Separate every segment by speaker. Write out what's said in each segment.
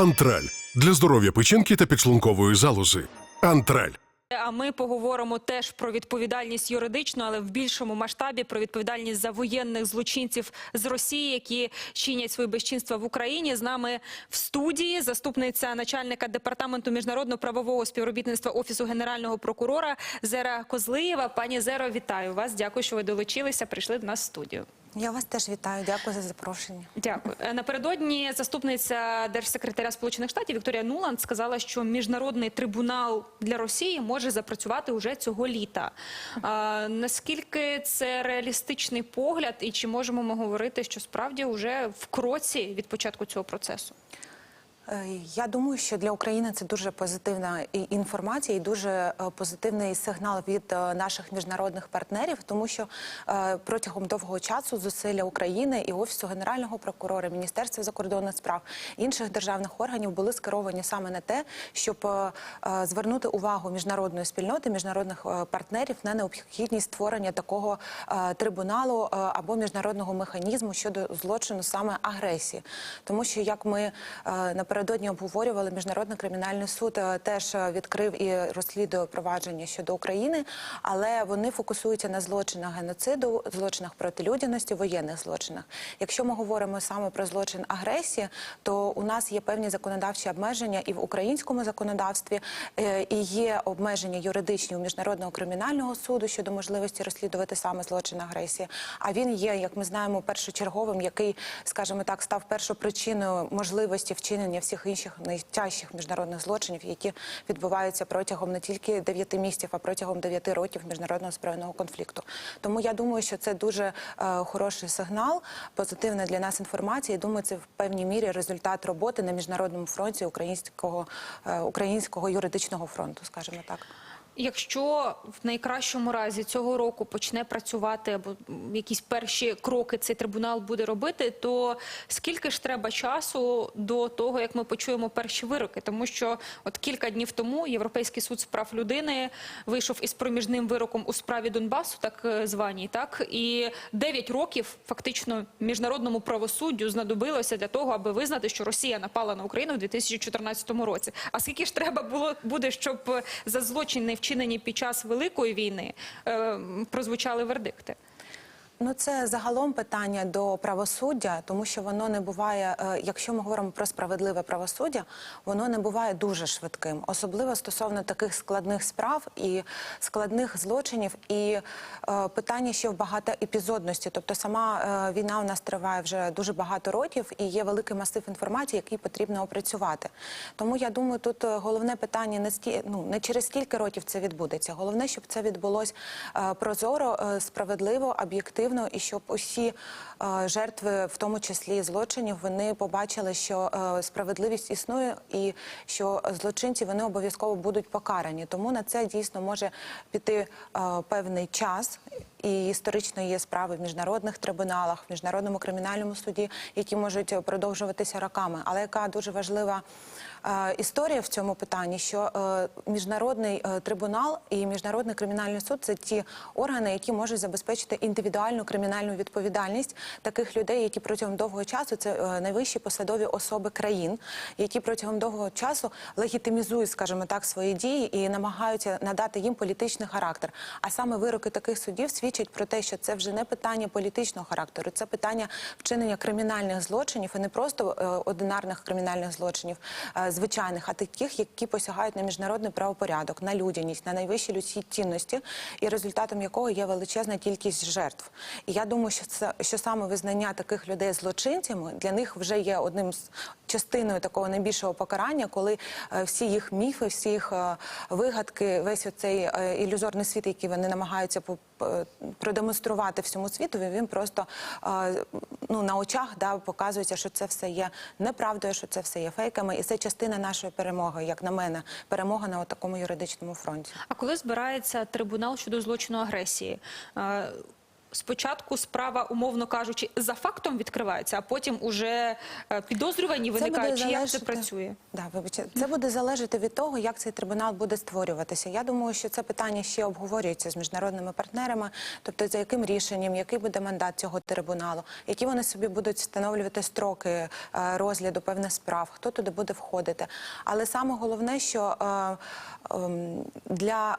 Speaker 1: Антраль для здоров'я печінки та підшлункової залози. Антраль.
Speaker 2: А ми поговоримо теж про відповідальність юридичну, але в більшому масштабі про відповідальність за воєнних злочинців з Росії, які чинять свої безчинства в Україні. З нами в студії заступниця начальника департаменту міжнародного правового співробітництва офісу генерального прокурора Зера Козлиєва. Пані Зеро, вітаю вас. Дякую, що ви долучилися. Прийшли до нас в студію.
Speaker 3: Я вас теж вітаю. Дякую за запрошення.
Speaker 2: Дякую. Е, Напередодні заступниця держсекретаря Сполучених Штатів Вікторія Нуланд сказала, що міжнародний трибунал для Росії може запрацювати уже цього літа. А, наскільки це реалістичний погляд, і чи можемо ми говорити, що справді вже в кроці від початку цього процесу?
Speaker 3: Е, Я думаю, що для України це дуже позитивна інформація і дуже е, позитивний сигнал від е, наших міжнародних партнерів, тому що протягом довгого часу зусилля України і офісу генерального прокурора, міністерства закордонних справ інших державних органів були скеровані саме на те, щоб звернути увагу міжнародної спільноти, міжнародних партнерів на необхідність створення такого трибуналу або міжнародного механізму щодо злочину саме агресії, тому що як ми е, напередодні обговорювали, міжнародний кримінальний суд е, теж е, відкрив і розслідує провадження щодо України, але вони фокусуються на злочинах геноциду, злочинах проти людяності, воєнних злочинах. Якщо ми говоримо саме про злочин агресії, то у нас є певні законодавчі обмеження і в українському законодавстві, е, і є обмеження юридичні у міжнародного кримінального суду щодо можливості розслідувати саме злочин агресії. А він є, як ми знаємо, першочерговим, який, скажімо так, став першопричиною можливості вчинення всіх інших найтяжчих міжнародних злочинів, які відбуваються протягом не тільки 9 місяців, а протягом 9 років міжнародного збройного конфлікту. Тому я думаю, що це дуже е, хороший сигнал, позитивна для нас інформація. І думаю, це в певній мірі результат роботи на міжнародному фронті українського е, українського юридичного фронту, скажімо так.
Speaker 2: Якщо в найкращому разі цього року почне працювати або якісь перші кроки цей трибунал буде робити, то скільки ж треба часу до того, як ми почуємо перші вироки? Тому що от кілька днів тому Європейський суд з прав людини вийшов із проміжним вироком у справі Донбасу, так е, званій, так і 9 років фактично міжнародному правосуддю знадобилося для того, аби визнати, що Росія напала на Україну у 2014 році. А скільки ж треба було буде, щоб е, за злочини вчинені під час великої війни е, прозвучали вердикти?
Speaker 3: Ну, це загалом питання до правосуддя, тому що воно не буває, е, якщо ми говоримо про справедливе правосуддя, воно не буває дуже швидким, особливо стосовно таких складних справ і складних злочинів, і е, питання ще в багатоепізодності. Тобто, сама е, війна у нас триває вже дуже багато років, і є великий масив інформації, який потрібно опрацювати. Тому я думаю, тут е, головне питання не сті... ну, не через скільки років це відбудеться. Головне, щоб це відбулось е, прозоро, е, справедливо, об'єктивно, і щоб усі е, жертви, в тому числі злочинів, вони побачили, що е, справедливість існує, і що злочинці вони обов'язково будуть покарані. Тому на це дійсно може піти е, певний час. І історично є справи в міжнародних трибуналах, в міжнародному кримінальному суді, які можуть е, продовжуватися роками. Але яка дуже важлива е, історія в цьому питанні, що е, міжнародний трибунал і міжнародний кримінальний суд це ті органи, які можуть забезпечити індивідуальну кримінальну відповідальність таких людей, які протягом довгого часу це найвищі посадові особи країн, які протягом довгого часу легітимізують, скажімо так, свої дії і намагаються надати їм політичний характер. А саме вироки таких судів свідчать про те, що це вже не питання політичного характеру, це питання вчинення кримінальних злочинів і не просто е, одинарних кримінальних злочинів, е, звичайних, а таких, які посягають на міжнародний правопорядок, на людяність, на найвищі людські цінності, і результатом якого є величезна кількість жертв. І я думаю, що це що саме визнання таких людей злочинцями для них вже є одним з частиною такого найбільшого покарання, коли е, всі їх міфи, всі їх вигадки, весь оцей ілюзорний світ, який вони намагаються продемонструвати всьому світові, він просто ну на очах да показується, що це все є неправдою, що це все є фейками, і це частина нашої перемоги, як на мене, перемога на такому юридичному фронті.
Speaker 2: А коли збирається трибунал щодо злочину агресії? Спочатку справа, умовно кажучи, за фактом відкривається, а потім уже е, підозрювані виникають. Чи як це працює?
Speaker 3: Да, вибачте, це буде залежати від того, як цей трибунал буде створюватися. Я думаю, що це питання ще обговорюється з міжнародними партнерами, тобто за яким рішенням, який буде мандат цього трибуналу, які вони собі будуть встановлювати строки е, розгляду певних справ, хто туди буде входити. Але саме головне, що е, ем, для,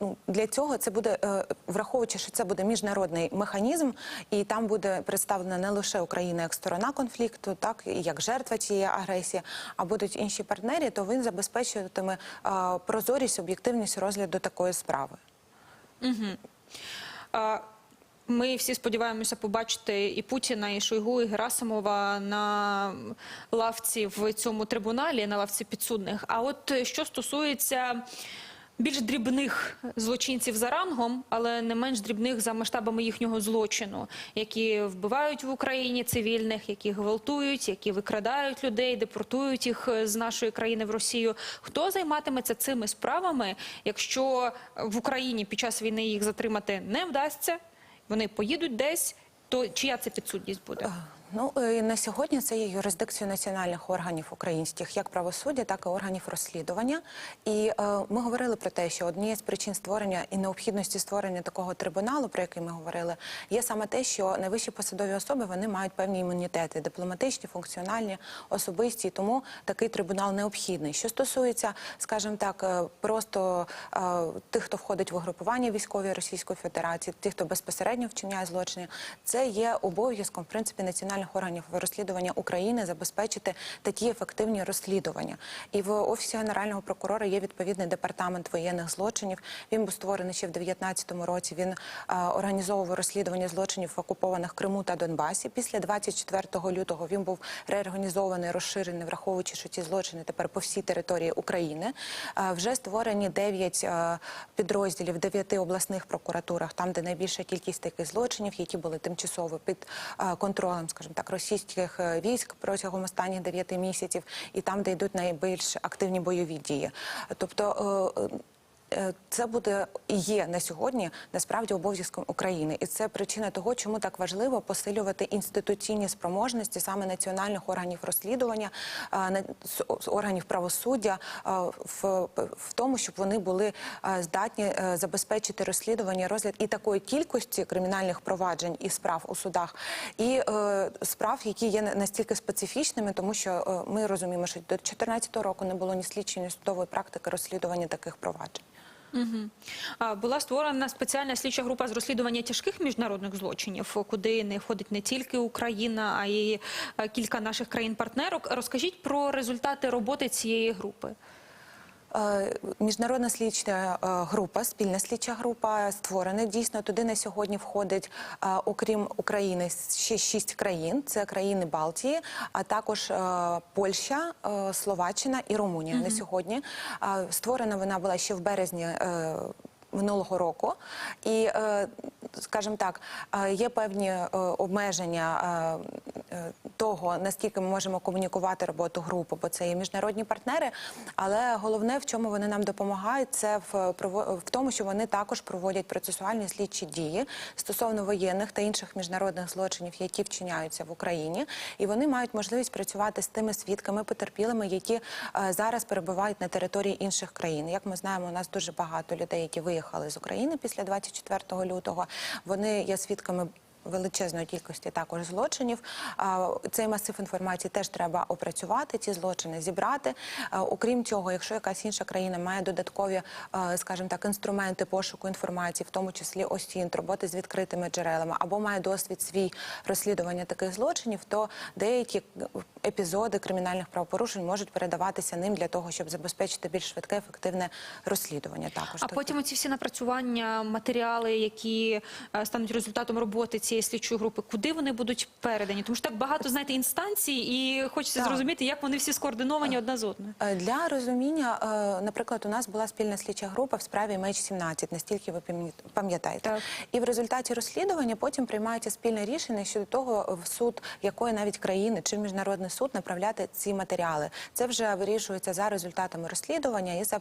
Speaker 3: ну, для цього це буде враховуючи, що це буде міжнародний механізм, і там буде представлена не лише Україна як сторона конфлікту, так і як жертва цієї агресії, а будуть інші партнери, то він забезпечуватиме е, прозорість, об'єктивність розгляду такої справи.
Speaker 2: А, Ми всі сподіваємося побачити і Путіна, і Шойгу, і Герасимова на лавці в цьому трибуналі, на лавці підсудних. А от е, що стосується більш дрібних злочинців за рангом, але не менш дрібних за масштабами їхнього злочину, які вбивають в Україні цивільних, які гвалтують, які викрадають людей, депортують їх е, з нашої країни в Росію. Хто займатиметься цими справами, якщо в Україні під час війни їх затримати не вдасться? Вони поїдуть десь, то чия це підсудність буде?
Speaker 3: Ну е, на сьогодні це є юрисдикцією національних органів українських, як правосуддя, так і органів розслідування. І е, ми говорили про те, що однією з причин створення і необхідності створення такого трибуналу, про який ми говорили, є саме те, що найвищі посадові особи вони мають певні імунітети, дипломатичні, функціональні, особисті. Тому такий трибунал необхідний. Що стосується, скажімо так, е, просто е, тих, хто входить в угрупування військової Російської Федерації, тих, хто безпосередньо вчиняє злочини, це є обов'язком в принципі національних органів розслідування України забезпечити такі ефективні розслідування. І в офісі генерального прокурора є відповідний департамент воєнних злочинів. Він був створений ще в 2019 році. Він е, організовував розслідування злочинів в окупованих Криму та Донбасі. Після 24 лютого він був реорганізований, розширений, враховуючи, що ці злочини тепер по всій території України. Е, вже створені 9 е, підрозділів в 9 обласних прокуратурах, там, де найбільша кількість таких злочинів, які були тимчасово під е, контролем, скажімо так, російських е, військ протягом останніх 9 місяців, і там, де йдуть найбільш активні бойові дії. Тобто. Е, Це буде і є на сьогодні насправді обов'язком України, і це причина того, чому так важливо посилювати інституційні спроможності саме національних органів розслідування, е, органів правосуддя е, в, в тому, щоб вони були здатні забезпечити розслідування, розгляд і такої кількості кримінальних проваджень і справ у судах, і е, справ, які є на- настільки специфічними, тому що ми розуміємо, що до 2014 року не було ні слідчої, ні судової практики розслідування таких проваджень.
Speaker 2: А, Була створена спеціальна слідча група з розслідування тяжких міжнародних злочинів, куди не входить не тільки Україна, а й е, кілька наших країн-партнерок. Розкажіть про результати роботи цієї групи.
Speaker 3: Е, Міжнародна слідча е, група, спільна слідча група створена. Дійсно, туди на сьогодні входить, е, окрім України, ще шість країн. Це країни Балтії, а також Польща, Словаччина і Румунія. На сьогодні створена вона була ще в березні. Минулого року, і скажімо так, є певні обмеження того, наскільки ми можемо комунікувати роботу групи, бо це є міжнародні партнери. Але головне, в чому вони нам допомагають, це в в тому, що вони також проводять процесуальні слідчі дії стосовно воєнних та інших міжнародних злочинів, які вчиняються в Україні, і вони мають можливість працювати з тими свідками, потерпілими, які е, зараз перебувають на території інших країн. Як ми знаємо, у нас дуже багато людей, які виїхали з України після 24 лютого. Вони є свідками. Величезної кількості також злочинів. Цей масив інформації теж треба опрацювати, ці злочини зібрати. Окрім цього, якщо якась інша країна має додаткові, скажімо так, інструменти пошуку інформації, в тому числі ОСІНТ, роботи з відкритими джерелами, або має досвід свій розслідування таких злочинів, то деякі епізоди кримінальних правопорушень можуть передаватися ним для того, щоб забезпечити більш швидке, ефективне розслідування. Також
Speaker 2: А потім оці всі напрацювання, матеріали, які е, стануть результатом роботи цієї слідчої групи, куди вони будуть передані? Тому що так багато знаєте інстанцій, і хочеться
Speaker 3: Так.
Speaker 2: зрозуміти, як вони всі скоординовані одна з одною.
Speaker 3: Е, Для розуміння, е, наприклад, у нас була спільна слідча група в справі MH17, настільки ви пам'ятаєте. І в результаті розслідування потім приймається спільне рішення щодо того, в суд якої навіть країни чи в міжнародний суд направляти ці матеріали. Це вже вирішується за результатами розслідування і за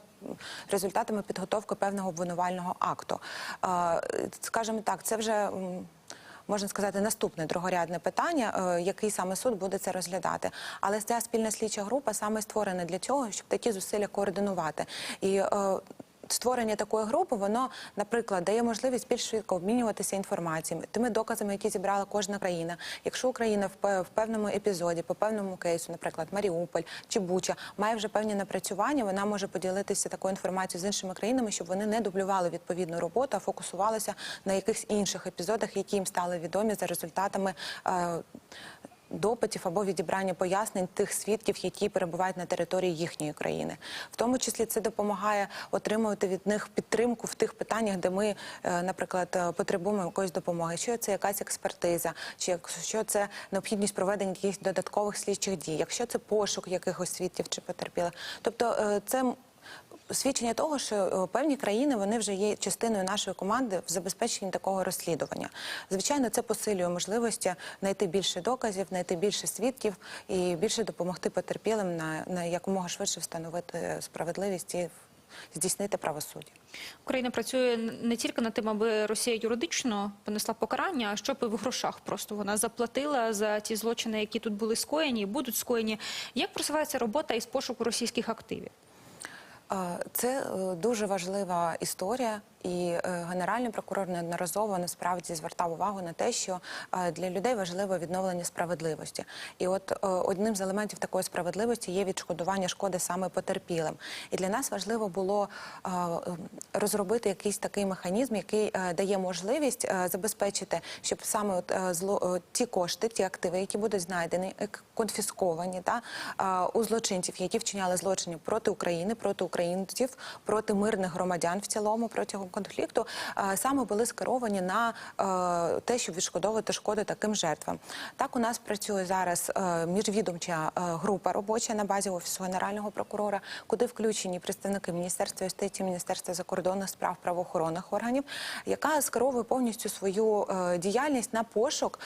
Speaker 3: результатами підготовки певного обвинувального акту. Е, Скажімо так, це вже. Можна сказати, наступне другорядне питання, е, який саме суд буде це розглядати. Але ця спільна слідча група саме створена для цього, щоб такі зусилля координувати. І е, створення такої групи, воно, наприклад, дає можливість більш швидко обмінюватися інформацією, тими доказами, які зібрала кожна країна. Якщо Україна в певному епізоді, по певному кейсу, наприклад, Маріуполь чи Буча, має вже певні напрацювання, вона може поділитися такою інформацією з іншими країнами, щоб вони не дублювали відповідну роботу, а фокусувалися на якихось інших епізодах, які їм стали відомі за результатами. е, Допитів або відібрання пояснень тих свідків, які перебувають на території їхньої країни, в тому числі це допомагає отримувати від них підтримку в тих питаннях, де ми, е, наприклад, е, потребуємо якоїсь допомоги. Що це якась експертиза, чи якщо це необхідність проведення якихось додаткових слідчих дій, якщо це пошук якихось свідків чи потерпілих. Тобто е, це свідчення того, що е, певні країни вони вже є частиною нашої команди в забезпеченні такого розслідування. Звичайно, це посилює можливості знайти більше доказів, знайти більше свідків і більше допомогти потерпілим на, на якомога швидше встановити справедливість і здійснити правосуддя.
Speaker 2: Україна працює не тільки над тим, аби Росія юридично понесла покарання, а щоб і в грошах просто вона заплатила за ті злочини, які тут були скоєні і будуть скоєні. Як просувається робота із пошуку російських активів?
Speaker 3: Це е, дуже важлива історія, і е, генеральний прокурор неодноразово насправді звертав увагу на те, що е, для людей важливо відновлення справедливості. І от е, одним з елементів такої справедливості є відшкодування шкоди саме потерпілим. І для нас важливо було розробити якийсь такий механізм, який дає можливість забезпечити, щоб саме зло, ті кошти, ті активи, які будуть знайдені, конфісковані та, у злочинців, які вчиняли злочини проти України, проти українців, проти мирних громадян в цілому протягом конфлікту, саме були скеровані на е, те, щоб відшкодовувати шкоди таким жертвам. Так у нас працює зараз е, міжвідомча е, група робоча на базі офісу генерального прокурора, куди включені представники Міністерства юстиції, Міністерства закордонних справ правоохоронних органів, яка скеровує повністю свою діяльність на пошук,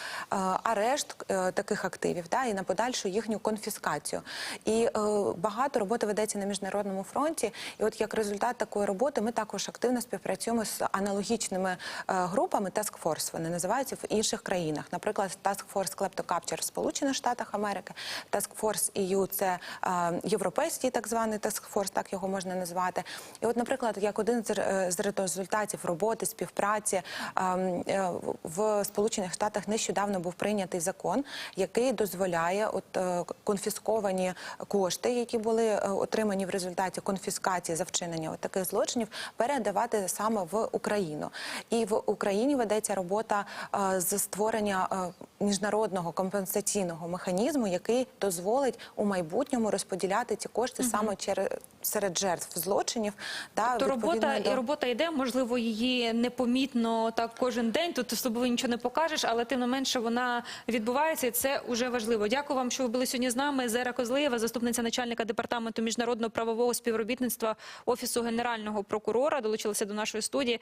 Speaker 3: арешт таких активів, і на подальшу їхню конфіскацію. І багато роботи ведеться на міжнародному фронті. І от як результат такої роботи, ми також активно співпрацюємо з аналогічними е, групами Task Force. Вони називаються в інших країнах. Наприклад, Task Force Klepto Capture в Сполучених Штатах Америки, Task Force EU – це е, європейський так званий Task Force, так його можна назвати. І от, наприклад, як один з, результатів роботи, співпраці е, е, в Сполучених Штатах нещодавно був прийнятий закон, який дозволяє от е, конфісковані кошти, які були е, отримані в результаті конфіскації за вчинення таких злочинів, передавати саме в Україну. І в Україні ведеться робота е, з створення е, міжнародного компенсаційного механізму, який дозволить у майбутньому розподіляти ці кошти саме через серед жертв злочинів. Та
Speaker 2: То робота
Speaker 3: до-
Speaker 2: і робота йде, можливо, її непомітно так кожен день. Тут тобою нічого не покажеш, але тим не менше вона відбувається, і це вже важливо. Дякую вам, що ви були сьогодні з нами. Зера Козлиєва, заступниця начальника департаменту міжнародного правового співробітництва офісу генерального прокурора, долучилася до нашої студії.